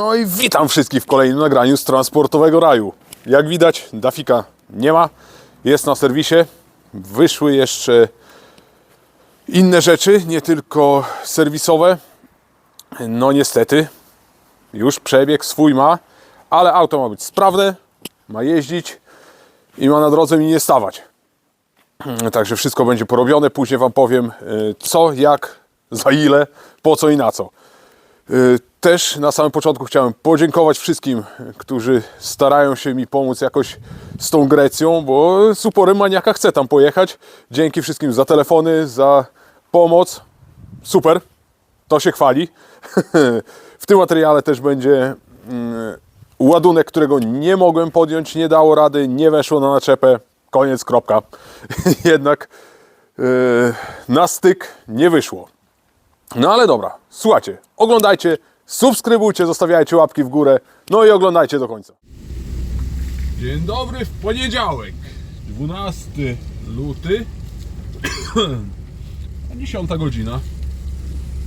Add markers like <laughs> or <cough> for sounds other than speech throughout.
No i witam wszystkich w kolejnym nagraniu z Transportowego Raju. Jak widać, Dafika nie ma, jest na serwisie. Wyszły jeszcze inne rzeczy, nie tylko serwisowe. No niestety, już przebieg swój ma, ale auto ma być sprawne, ma jeździć i ma na drodze mi nie stawać. <clears throat> Także wszystko będzie porobione. Później Wam powiem y, co, jak, za ile, po co i na co. Y, Też na samym początku chciałem podziękować wszystkim, którzy starają się mi pomóc jakoś z tą Grecją, bo z uporem maniaka chcę tam pojechać. Dzięki wszystkim za telefony, za pomoc. Super, to się chwali. <laughs> W tym materiale też będzie mm, ładunek, którego nie mogłem podjąć, nie dało rady, nie weszło na naczepę. Koniec, kropka. <laughs> Jednak yy, na styk nie wyszło. No ale dobra, słuchajcie, oglądajcie, subskrybujcie, zostawiajcie łapki w górę, no i oglądajcie do końca. Dzień dobry w poniedziałek, 12 luty, <clears throat> 10 godzina.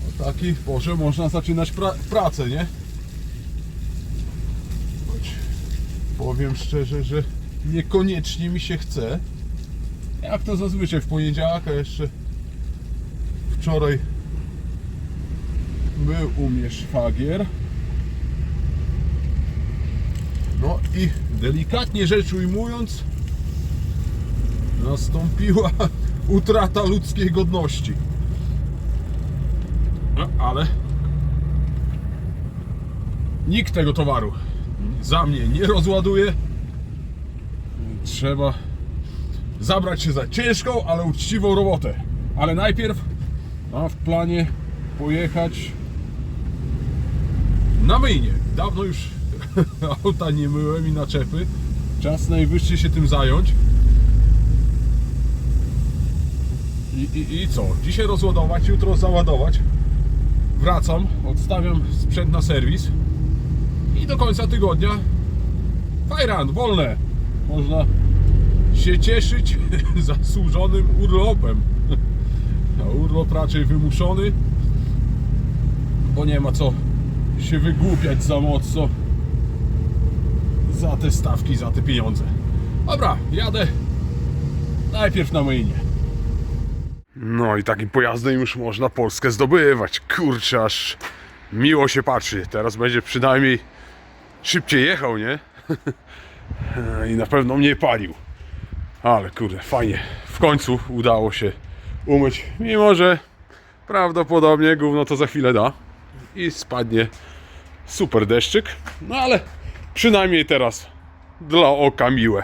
O takiej porze można zaczynać pra pracę, nie? Choć powiem szczerze, że niekoniecznie mi się chce. Jak to zazwyczaj w poniedziałek, a jeszcze wczoraj był u szwagier. No i delikatnie rzecz ujmując, nastąpiła <laughs> utrata ludzkiej godności. No, ale nikt tego towaru za mnie nie rozładuje. Trzeba zabrać się za ciężką, ale uczciwą robotę. Ale najpierw mam w planie pojechać na myjnie. Dawno już <laughs> auta nie myłem i naczepy. Czas najwyższy się tym zająć. I, i, I co? Dzisiaj rozładować, jutro załadować. Wracam, odstawiam sprzęt na serwis. I do końca tygodnia fajran, wolne. Można się cieszyć <laughs> zasłużonym urlopem. <laughs> A urlop raczej wymuszony, bo nie ma co się wygłupiać za mocno za te stawki, za te pieniądze. Dobra, jadę najpierw na myjnie. No i takim pojazdem już można Polskę zdobywać. Kurczę, aż miło się patrzy. Teraz będzie przynajmniej szybciej jechał, nie? <laughs> I na pewno mniej palił. Ale kurde, fajnie. W końcu udało się umyć. Mimo, że prawdopodobnie gówno to za chwilę da. I spadnie super deszczyk. No ale przynajmniej teraz dla oka miłe.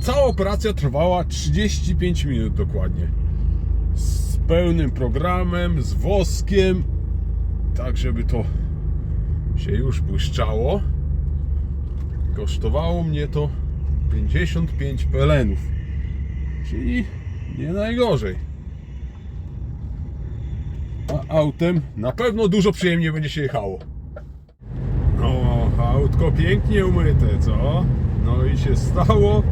Cała operacja trwała 35 minut dokładnie. Z pełnym programem, z woskiem, tak żeby to się już błyszczało. Kosztowało mnie to 55 pelenów. Czyli nie najgorzej. A autem na pewno dużo przyjemniej będzie się jechało. O, autko pięknie umyte, co? No i się stało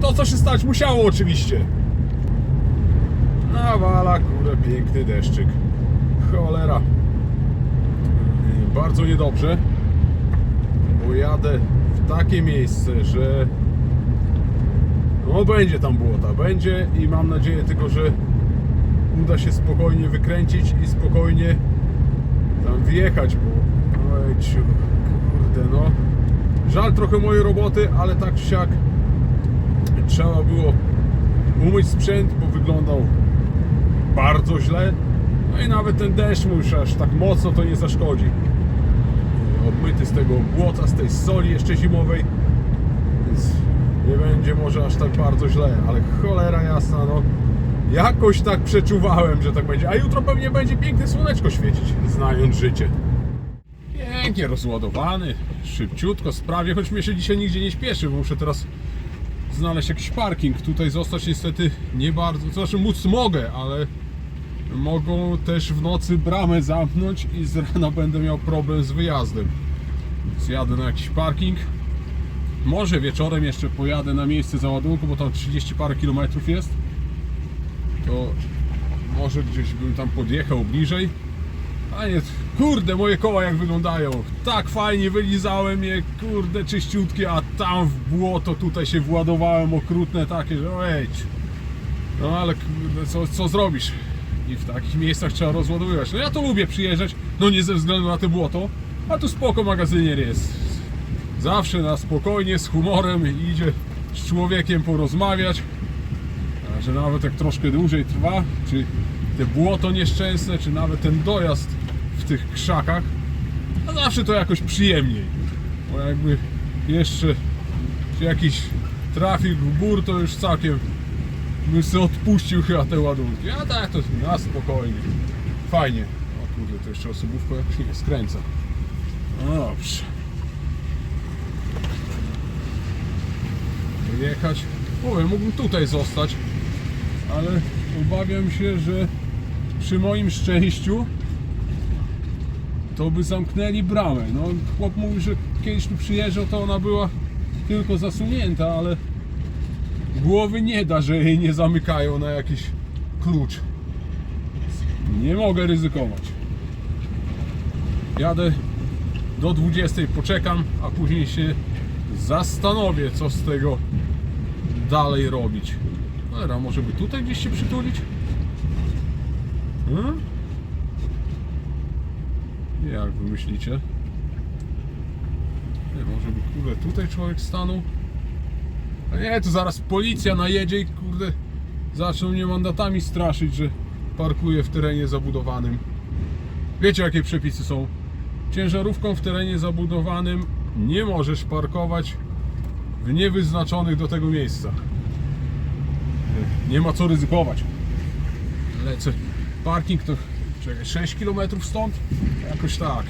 to, co się stać musiało oczywiście. Nawala, kurde, piękny deszczyk. Cholera. Bardzo niedobrze, bo jadę w takie miejsce, że no będzie tam błota, będzie i mam nadzieję tylko, że uda się spokojnie wykręcić i spokojnie tam wjechać, bo ojciu, kurde no. Żal trochę mojej roboty, ale tak czy siak trzeba było umyć sprzęt, bo wyglądał bardzo źle. No i nawet ten deszcz mu już aż tak mocno to nie zaszkodzi. Obmyty z tego błota, z tej soli jeszcze zimowej więc nie będzie może aż tak bardzo źle, ale cholera jasna, no jakoś tak przeczuwałem, że tak będzie, a jutro pewnie będzie piękne słoneczko świecić, znając życie. Pięknie rozładowany, szybciutko, sprawie, choć mnie się dzisiaj nigdzie nie śpieszy, bo muszę teraz znaleźć jakiś parking. Tutaj zostać niestety nie bardzo, to znaczy móc mogę, ale mogą też w nocy bramę zamknąć i z rana będę miał problem z wyjazdem. Więc jadę na jakiś parking. Może wieczorem jeszcze pojadę na miejsce załadunku, bo tam 30 parę kilometrów jest. To może gdzieś bym tam podjechał bliżej. A nie, kurde, moje koła jak wyglądają. Tak fajnie wylizałem je, kurde, czyściutkie, a tam w błoto tutaj się władowałem okrutne takie, że ojej. No ale co, co zrobisz? I w takich miejscach trzeba rozładowywać. No ja to lubię przyjeżdżać, no nie ze względu na to błoto, a tu spoko magazynier jest. Zawsze na spokojnie, z humorem idzie z człowiekiem porozmawiać. A że nawet jak troszkę dłużej trwa, czy te błoto nieszczęsne, czy nawet ten dojazd w tych krzakach, a zawsze to jakoś przyjemniej. Bo jakby jeszcze jakiś trafik w bór, to już całkiem bym sobie odpuścił chyba te ładunki. A tak to na spokojnie. Fajnie. O kurde, to jeszcze osobówka jakoś nie skręca. No dobrze. Jechać. Mówię, mógłbym tutaj zostać, ale obawiam się, że przy moim szczęściu to by zamknęli bramę. No, chłop mówi, że kiedyś tu przyjeżdżał, to ona była tylko zasunięta, ale głowy nie da, że jej nie zamykają na jakiś klucz. Nie mogę ryzykować. Jadę do 20, poczekam, a później się zastanowię, co z tego dalej robić. Dobra, może by tutaj gdzieś się przytulić? Hmm? Jak wy myślicie? Nie, może by kurde tutaj człowiek stanął? A nie, tu zaraz policja najedzie i kurde zaczną mnie mandatami straszyć, że parkuję w terenie zabudowanym. Wiecie jakie przepisy są? Ciężarówką w terenie zabudowanym nie możesz parkować w niewyznaczonych do tego miejscach. Nie ma co ryzykować. Lecę. Parking to czekaj, 6 km stąd? Jakoś tak.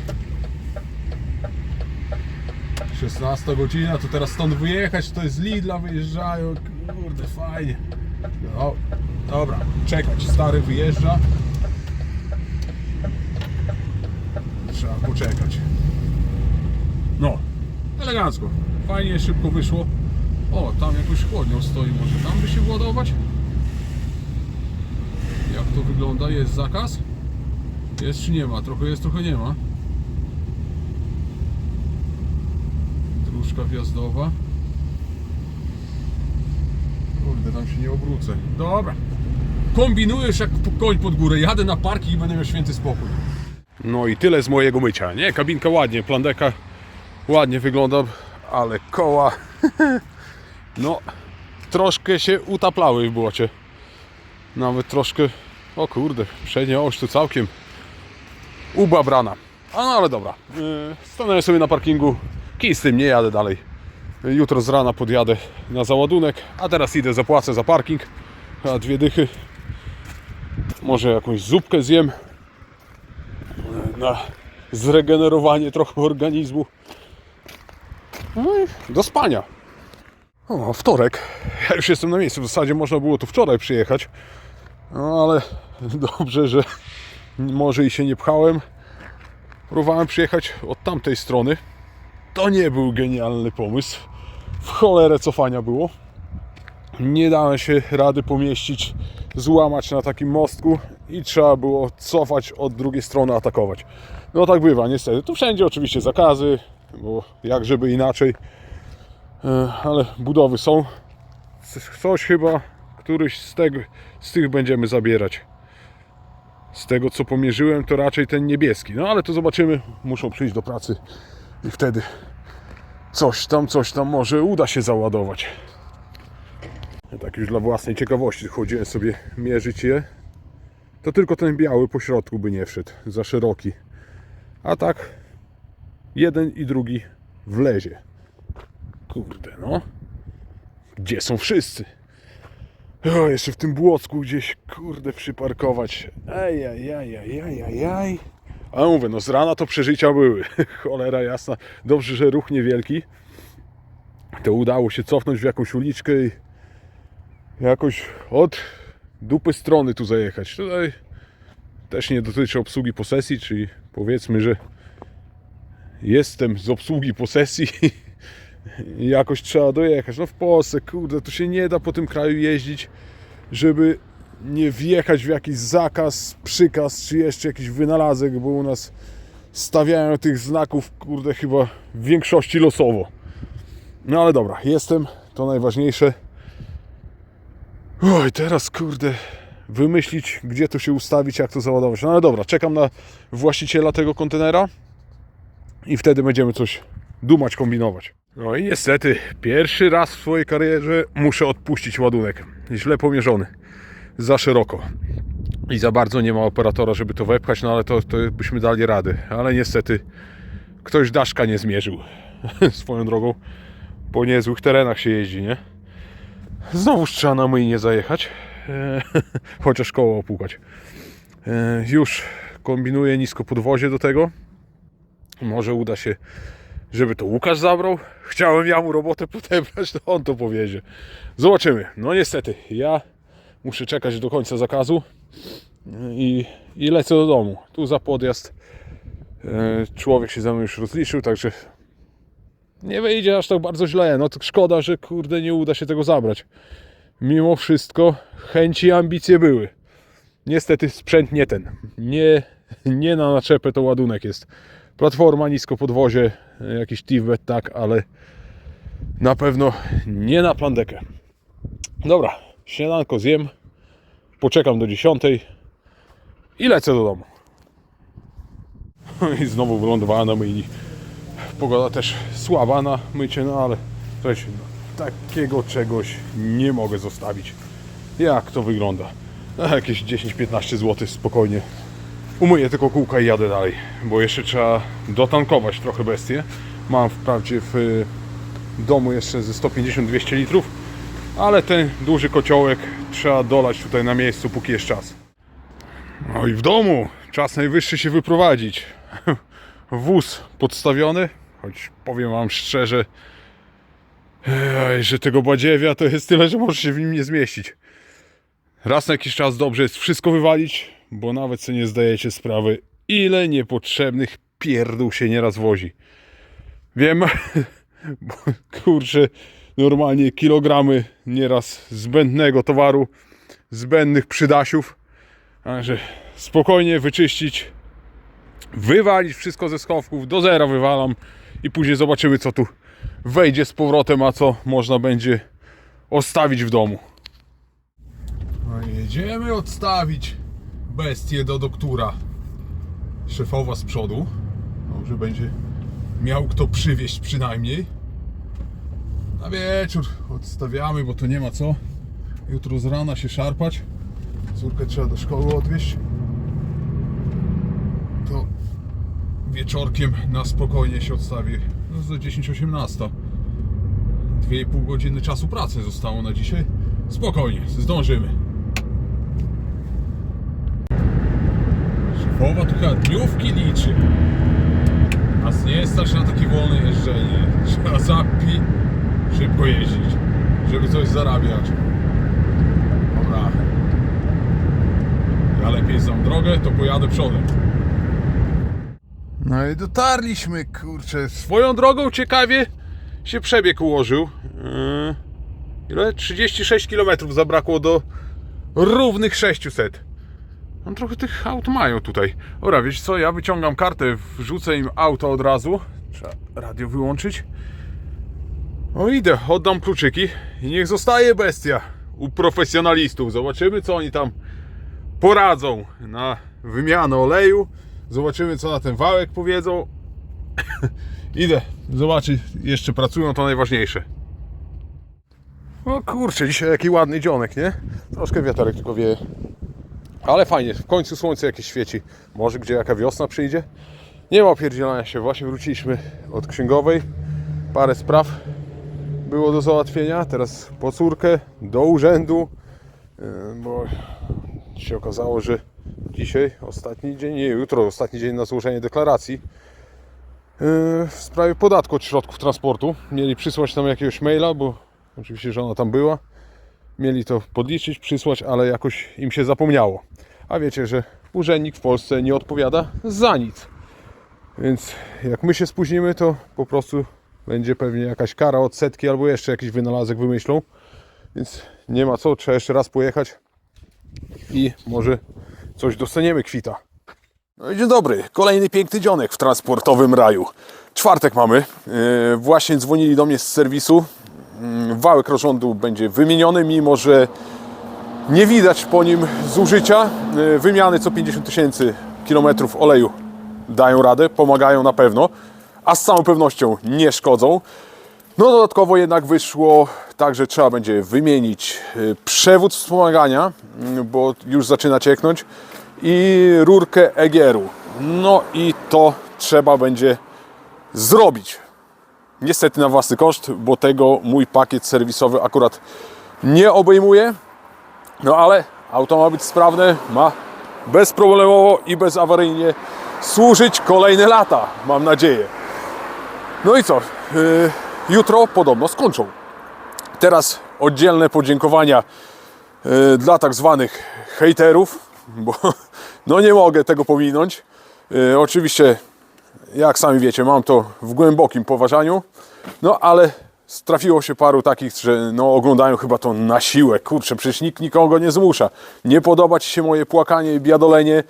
16 godzina, to teraz stąd wyjechać, to jest Lidla wyjeżdżają, kurde fajnie. No, dobra, czekać, stary wyjeżdża. Trzeba poczekać. No, elegancko, fajnie, szybko wyszło. O, tam jakąś chłodnią stoi, może tam by się władować? To wygląda? Jest zakaz? Jest czy nie ma? Trochę jest, trochę nie ma. Dróżka wjazdowa. Kurde, tam się nie obrócę. Dobra. Kombinujesz jak koń pod górę. Jadę na parki i będę miał święty spokój. No i tyle z mojego mycia. Nie, kabinka ładnie, plandeka ładnie wygląda, ale koła <laughs> no troszkę się utaplały w błocie. Nawet troszkę, o kurde, przednia oś tu całkiem ubabrana. A no ale dobra, yy, stanąłem sobie na parkingu, kij z tym, nie jadę dalej. Jutro z rana podjadę na załadunek, a teraz idę, zapłacę za parking, a dwie dychy. Może jakąś zupkę zjem na zregenerowanie trochę organizmu. No i do spania. O, wtorek. Ja już jestem na miejscu. W zasadzie można było tu wczoraj przyjechać. No ale dobrze, że może i się nie pchałem. Próbowałem przyjechać od tamtej strony. To nie był genialny pomysł. W cholerę cofania było. Nie dałem się rady pomieścić, złamać na takim mostku i trzeba było cofać od drugiej strony, atakować. No tak bywa, niestety. Tu wszędzie oczywiście zakazy, bo jak żeby inaczej. E, ale budowy są. Coś chyba, któryś z, tego, z tych będziemy zabierać. Z tego co pomierzyłem, to raczej ten niebieski. No ale to zobaczymy. Muszą przyjść do pracy i wtedy coś tam, coś tam może uda się załadować. Tak już dla własnej ciekawości chodziłem sobie mierzyć je. To tylko ten biały po środku by nie wszedł, za szeroki. A tak jeden i drugi wlezie. Kurde, no. Gdzie są wszyscy? O, jeszcze w tym błocku gdzieś, kurde, przyparkować. Ej, ej, ej, ej, ej, ej. A mówię, no z rana to przeżycia były. <laughs> Cholera jasna. Dobrze, że ruch niewielki. To udało się cofnąć w jakąś uliczkę i jakoś od dupy strony tu zajechać. Tutaj też nie dotyczy obsługi posesji, czyli powiedzmy, że jestem z obsługi posesji <laughs> jakoś trzeba dojechać. No w Polsce, kurde, tu się nie da po tym kraju jeździć, żeby nie wjechać w jakiś zakaz, przykaz, czy jeszcze jakiś wynalazek, bo u nas stawiają tych znaków, kurde, chyba w większości losowo. No ale dobra, jestem, to najważniejsze. Oj, teraz kurde, wymyślić, gdzie to się ustawić, jak to załadować. No ale dobra, czekam na właściciela tego kontenera i wtedy będziemy coś dumać, kombinować. No i niestety, pierwszy raz w swojej karierze muszę odpuścić ładunek. Źle pomierzony. Za szeroko. I za bardzo nie ma operatora, żeby to wepchać, no ale to, to byśmy dali rady. Ale niestety ktoś daszka nie zmierzył. <laughs> Swoją drogą. Po niezłych terenach się jeździ, nie? Znowu trzeba na myjnie zajechać. E, <laughs> Chociaż koło opłukać. E, Już kombinuję nisko podwozie do tego. Może uda się, żeby to Łukasz zabrał. Chciałem ja mu robotę podebrać, to on to powiezie. Zobaczymy. No niestety, ja muszę czekać do końca zakazu i, i lecę do domu. Tu za podjazd e, człowiek się ze mną już rozliczył, także nie wyjdzie aż tak bardzo źle. No to szkoda, że kurde nie uda się tego zabrać. Mimo wszystko chęci i ambicje były. Niestety sprzęt nie ten. Nie, nie na naczepę to ładunek jest. Platforma, nisko podwozie, jakiś Tibet, tak, ale na pewno nie na plandekę. Dobra, śniadanko zjem, poczekam do 10 i lecę do domu. <laughs> I znowu wylądowałem na myjni. Pogoda też słaba na mycie, no ale słuchajcie, no, takiego czegoś nie mogę zostawić. Jak to wygląda? A, jakieś 10-15 zł spokojnie. Umyję tylko kółka i jadę dalej, bo jeszcze trzeba dotankować trochę bestie. Mam wprawdzie w y, domu jeszcze ze 150-200 litrów, ale ten duży kociołek trzeba dolać tutaj na miejscu, póki jest czas. No i w domu czas najwyższy się wyprowadzić. <laughs> Wóz podstawiony, choć powiem Wam szczerze, że tego badziewia to jest tyle, że może się w nim nie zmieścić. Raz na jakiś czas dobrze jest wszystko wywalić, bo nawet sobie nie zdajecie sprawy, ile niepotrzebnych pierdół się nieraz wozi. Wiem, <laughs> bo, kurczę, normalnie kilogramy nieraz zbędnego towaru, zbędnych przydasiów, także spokojnie wyczyścić, wywalić wszystko ze schowków, do zera wywalam i później zobaczymy co tu wejdzie z powrotem, a co można będzie ostawić w domu. No jedziemy odstawić bestię do doktora. Szefowa z przodu. Może będzie miał kto przywieźć przynajmniej. Na wieczór odstawiamy, bo to nie ma co. Jutro z rana się szarpać. Córkę trzeba do szkoły odwieźć. To wieczorkiem na spokojnie się odstawi. No za 10-18. 2,5 godziny czasu pracy zostało na dzisiaj. Spokojnie, zdążymy. Szefowa tu chyba dniówki liczy. Nas nie stać na takie wolne jeżdżenie. Trzeba zapi szybko jeździć, żeby coś zarabiać. Dobra. Ja lepiej znam drogę, to pojadę przodem. No i dotarliśmy, kurczę. Swoją drogą ciekawie się przebieg ułożył. Yy, ile? 36 km zabrakło do równych 600. No trochę tych aut mają tutaj. Ora, wiesz co, ja wyciągam kartę, wrzucę im auto od razu. Trzeba radio wyłączyć. No idę, oddam kluczyki i niech zostaje bestia u profesjonalistów. Zobaczymy co oni tam poradzą na wymianę oleju. Zobaczymy co na ten wałek powiedzą. <coughs> Idę zobaczyć, jeszcze pracują, to najważniejsze. O kurczę, dzisiaj jaki ładny dzionek, nie? Troszkę wiaterek tylko wieje. Ale fajnie, w końcu słońce jakieś świeci. Może gdzie jaka wiosna przyjdzie? Nie ma opierdzielania się. Właśnie wróciliśmy od księgowej. Parę spraw było do załatwienia. Teraz po córkę do urzędu. Yy, Bo się okazało, że dzisiaj ostatni dzień, nie jutro ostatni dzień na złożenie deklaracji yy, w sprawie podatku od środków transportu. Mieli przysłać nam jakiegoś maila, bo oczywiście żona tam była mieli to podliczyć, przysłać, ale jakoś im się zapomniało. A wiecie, że urzędnik w Polsce nie odpowiada za nic. Więc jak my się spóźnimy, to po prostu będzie pewnie jakaś kara, odsetki albo jeszcze jakiś wynalazek wymyślą. Więc nie ma co, trzeba jeszcze raz pojechać i może coś dostaniemy kwita. No i dzień dobry, kolejny piękny dzionek w transportowym raju. Czwartek mamy, yy, właśnie dzwonili do mnie z serwisu. Yy, Wałek rozrządu będzie wymieniony, mimo że nie widać po nim zużycia. Yy, Wymiany co 50 tysięcy kilometrów oleju dają radę, pomagają na pewno, a z całą pewnością nie szkodzą. No dodatkowo jednak wyszło tak, że trzeba będzie wymienić y, przewód wspomagania, bo już zaczyna cieknąć i rurkę egieru. No i to trzeba będzie zrobić. Niestety na własny koszt, bo tego mój pakiet serwisowy akurat nie obejmuje. No ale auto ma być sprawne, ma bezproblemowo i bezawaryjnie służyć kolejne lata, mam nadzieję. No i co? Yy, jutro podobno skończą. Teraz oddzielne podziękowania yy, dla tak zwanych hejterów, bo <laughs> no nie mogę tego pominąć. Yy, oczywiście, jak sami wiecie, mam to w głębokim poważaniu, no ale trafiło się paru takich, że no, oglądają chyba to na siłę. Kurczę, przecież nikt nikogo nie zmusza. Nie podoba Ci się moje płakanie i biadolenie,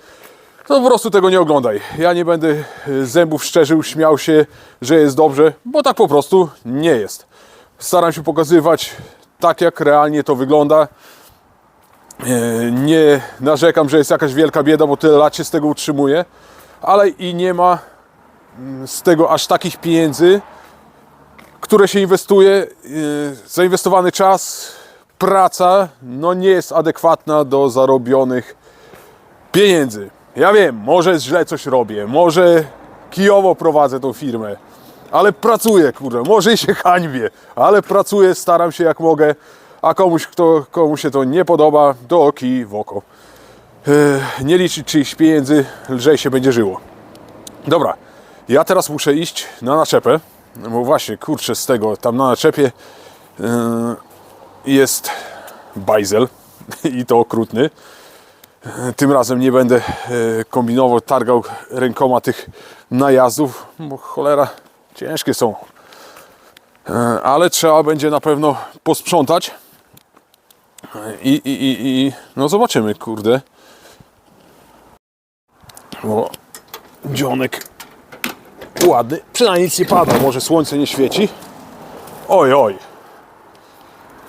to po prostu tego nie oglądaj. Ja nie będę y, zębów szczerzył, śmiał się, że jest dobrze, bo tak po prostu nie jest. Staram się pokazywać tak, jak realnie to wygląda. E, Nie narzekam, że jest jakaś wielka bieda, bo tyle lat się z tego utrzymuję, ale i nie ma mm, z tego aż takich pieniędzy, które się inwestuje. Yy, Zainwestowany czas, praca, no nie jest adekwatna do zarobionych pieniędzy. Ja wiem, może źle coś robię, może kijowo prowadzę tą firmę, ale pracuję, kurde, może i się <laughs> hańbię, ale pracuję, staram się jak mogę, a komuś, kto, komu się to nie podoba, to kij w oko. Yy, Nie liczyć czyichś pieniędzy, lżej się będzie żyło. Dobra, ja teraz muszę iść na naczepę, bo właśnie, kurczę, z tego, tam na naczepie yy, jest bajzel <laughs> i to okrutny. Tym razem nie będę e, kombinował, targał rękoma tych najazdów, bo cholera ciężkie są. E, Ale trzeba będzie na pewno posprzątać. I, i, i, i no zobaczymy, kurde. Bo dzionek ładny. Przynajmniej nic nie pada, może słońce nie świeci. Oj, oj.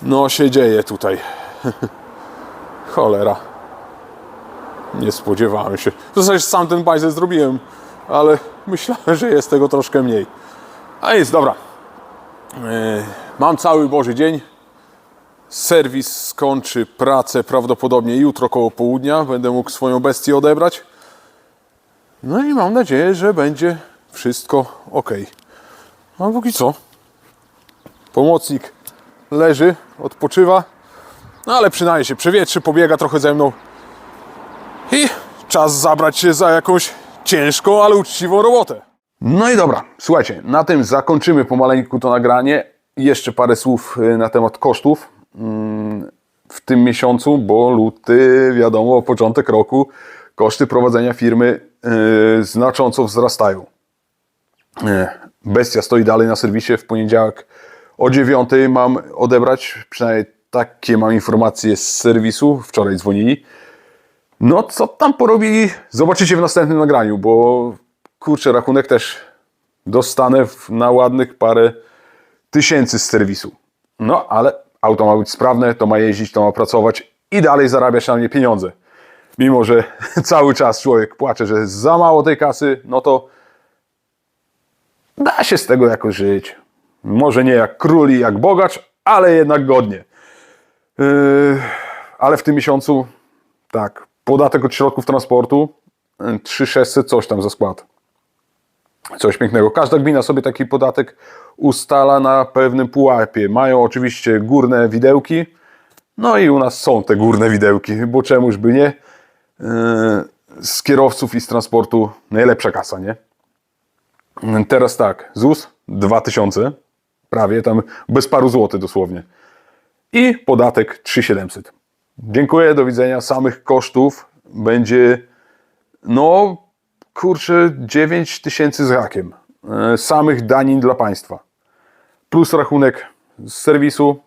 No się dzieje tutaj. <laughs> Cholera. Nie spodziewałem się. W zasadzie sam ten bajzel zrobiłem, ale myślałem, że jest tego troszkę mniej. A jest, dobra. E, Mam cały Boży dzień. Serwis skończy pracę prawdopodobnie jutro koło południa. Będę mógł swoją bestię odebrać. No i mam nadzieję, że będzie wszystko ok. A póki co. Pomocnik leży, odpoczywa. No ale przynajmniej się przewietrzy, pobiega trochę ze mną. I czas zabrać się za jakąś ciężką, ale uczciwą robotę. No i dobra, słuchajcie, na tym zakończymy pomaleńku to nagranie. Jeszcze parę słów y, na temat kosztów mm, w tym miesiącu, bo luty, wiadomo, początek roku, koszty prowadzenia firmy y, znacząco wzrastają. Y, Bestia stoi dalej na serwisie. W poniedziałek o 9 mam odebrać, przynajmniej takie mam informacje z serwisu. Wczoraj dzwonili. No, co tam porobili, zobaczycie w następnym nagraniu, bo kurczę, rachunek też dostanę na ładnych parę tysięcy z serwisu. No, ale auto ma być sprawne, to ma jeździć, to ma pracować i dalej zarabiać na mnie pieniądze. Mimo, że <laughs> cały czas człowiek płacze, że za mało tej kasy, no to da się z tego jakoś żyć. Może nie jak król i jak bogacz, ale jednak godnie. Yy, ale w tym miesiącu tak, podatek od środków transportu yy, 3600 coś tam za skład. Coś pięknego. Każda gmina sobie taki podatek ustala na pewnym pułapie. Mają oczywiście górne widełki. No i u nas są te górne widełki, bo czemuż by nie. Yy, Z kierowców i z transportu najlepsza kasa, nie? Teraz tak, ZUS 2000, prawie tam bez paru złotych dosłownie. I podatek 3700. Dziękuję, do widzenia. Samych kosztów będzie, no kurczę, 9 tysięcy z hakiem. E, Samych danin dla państwa. Plus rachunek z serwisu.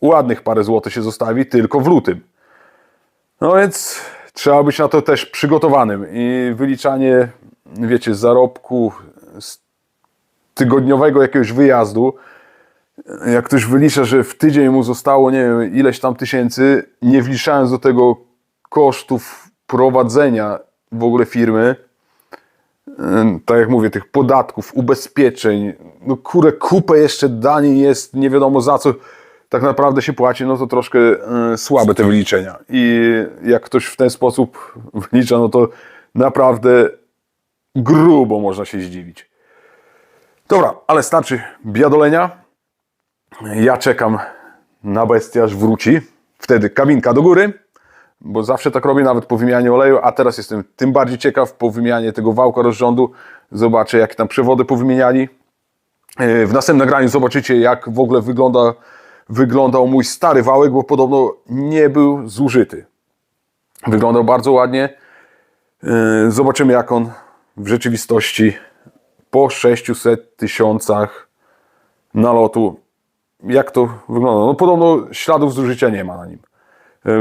Ładnych parę złotych się zostawi tylko w lutym. No więc trzeba być na to też przygotowanym i wyliczanie, wiecie, zarobku z tygodniowego jakiegoś wyjazdu, jak ktoś wylicza, że w tydzień mu zostało, nie wiem, ileś tam tysięcy, nie wliczając do tego kosztów prowadzenia w ogóle firmy, tak jak mówię, tych podatków, ubezpieczeń, no kurę, kupę jeszcze danin jest, nie wiadomo za co tak naprawdę się płaci, no to troszkę y, słabe te wyliczenia. I jak ktoś w ten sposób wylicza, no to naprawdę grubo można się zdziwić. Dobra, ale starczy biadolenia. Ja czekam na bestia, aż wróci. Wtedy kabinka do góry, bo zawsze tak robię, nawet po wymianie oleju, a teraz jestem tym bardziej ciekaw po wymianie tego wałka rozrządu. Zobaczę, jakie tam przewody powymieniali. E, W następnym nagraniu zobaczycie, jak w ogóle wygląda, wyglądał mój stary wałek, bo podobno nie był zużyty. Wyglądał bardzo ładnie. E, Zobaczymy, jak on w rzeczywistości po 600 tysiącach nalotu, jak to wygląda. No podobno śladów zużycia nie ma na nim.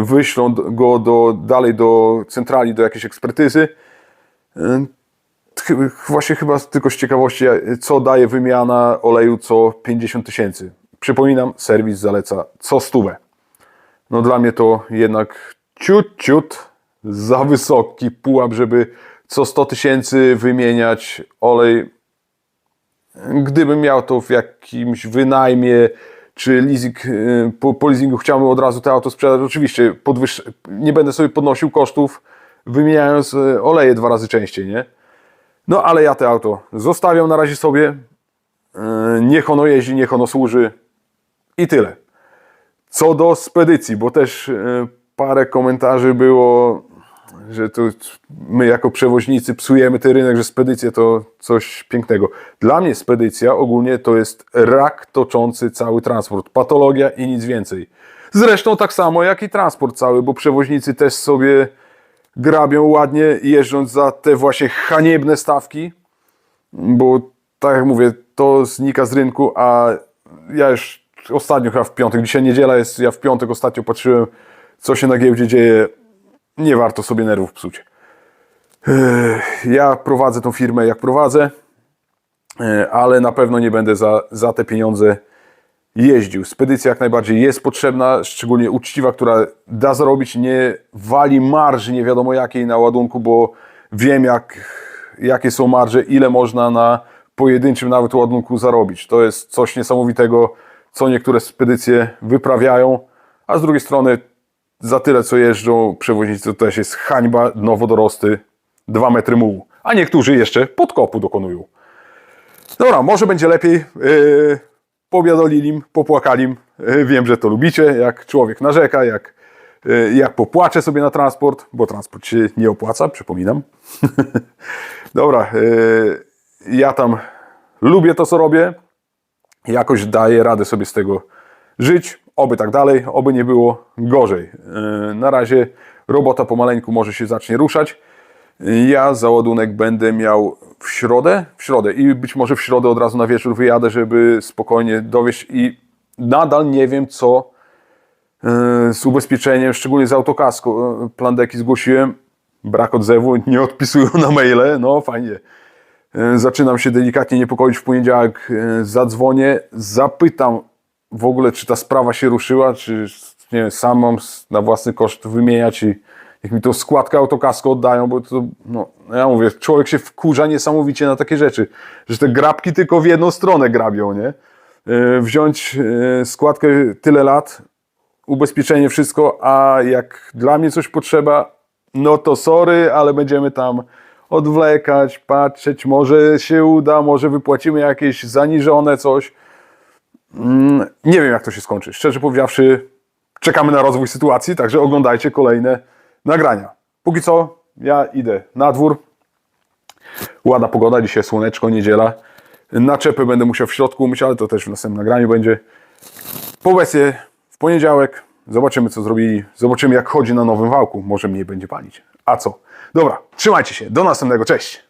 Wyślą go do, dalej do centrali, do jakiejś ekspertyzy. Właśnie chyba tylko z ciekawości, co daje wymiana oleju co 50 tysięcy. Przypominam, serwis zaleca co stówę. No dla mnie to jednak ciut, ciut za wysoki pułap, żeby co 100 tysięcy wymieniać olej. Gdybym miał to w jakimś wynajmie czy leasing, y, po, po leasingu chciałbym od razu to auto sprzedać, oczywiście podwyższ- nie będę sobie podnosił kosztów wymieniając y, oleje dwa razy częściej, nie? No ale ja to auto zostawiam na razie sobie. Yy, Niech ono jeździ, niech ono służy i tyle. Co do spedycji, bo też parę komentarzy było, że to my jako przewoźnicy psujemy ten rynek, że spedycja to coś pięknego. Dla mnie spedycja ogólnie to jest rak toczący cały transport, patologia i nic więcej. Zresztą tak samo jak i transport cały, bo przewoźnicy też sobie grabią ładnie, jeżdżąc za te właśnie haniebne stawki, bo tak jak mówię, to znika z rynku, a ja już ostatnio chyba w piątek, dzisiaj niedziela jest, ja w piątek ostatnio patrzyłem, co się na giełdzie dzieje, nie warto sobie nerwów psuć. Ja prowadzę tą firmę jak prowadzę, e, ale na pewno nie będę za, za te pieniądze jeździł. Spedycja jak najbardziej jest potrzebna, szczególnie uczciwa, która da zarobić, nie wali marży nie wiadomo jakiej na ładunku, bo wiem jak, jakie są marże, ile można na pojedynczym nawet ładunku zarobić. To jest coś niesamowitego, co niektóre spedycje wyprawiają, a z drugiej strony za tyle co jeżdżą przewoźnicy to też jest hańba, nowodorosty, 2 metry mułu, a niektórzy jeszcze podkopu dokonują. Dobra, może będzie lepiej. Yy, pobiadolili im, popłakali im. Yy, wiem, że to lubicie, jak człowiek narzeka, jak, yy, jak popłacze sobie na transport, bo transport się nie opłaca, przypominam. <laughs> Dobra, yy, ja tam lubię to, co robię. Jakoś daję radę sobie z tego żyć. Oby tak dalej, oby nie było gorzej. Yy, na razie robota pomaleńku może się zacznie ruszać. Ja załadunek będę miał w środę, w środę i być może w środę od razu na wieczór wyjadę, żeby spokojnie dowieść i nadal nie wiem co e, z ubezpieczeniem, szczególnie z autokasko. E, Plandeki zgłosiłem, brak odzewu, nie odpisują na maile, no fajnie. E, Zaczynam się delikatnie niepokoić w poniedziałek, e, zadzwonię, zapytam w ogóle, czy ta sprawa się ruszyła, czy nie wiem, sam mam na własny koszt wymieniać i jak mi to składkę autokasko oddają, bo to, no, ja mówię, człowiek się wkurza niesamowicie na takie rzeczy, że te grabki tylko w jedną stronę grabią, nie? E, Wziąć e, składkę tyle lat, ubezpieczenie, wszystko, a jak dla mnie coś potrzeba, no to sorry, ale będziemy tam odwlekać, patrzeć, może się uda, może wypłacimy jakieś zaniżone coś. Mm, Nie wiem, jak to się skończy. Szczerze powiedziawszy, czekamy na rozwój sytuacji, także oglądajcie kolejne nagrania. Póki co, ja idę na dwór. Ładna pogoda, dzisiaj słoneczko, niedziela. Naczepy będę musiał w środku umyć, ale to też w następnym nagraniu będzie. Powesję w poniedziałek. Zobaczymy, co zrobili. Zobaczymy, jak chodzi na nowym wałku. Może mniej będzie palić. A co? Dobra, trzymajcie się. Do następnego. Cześć.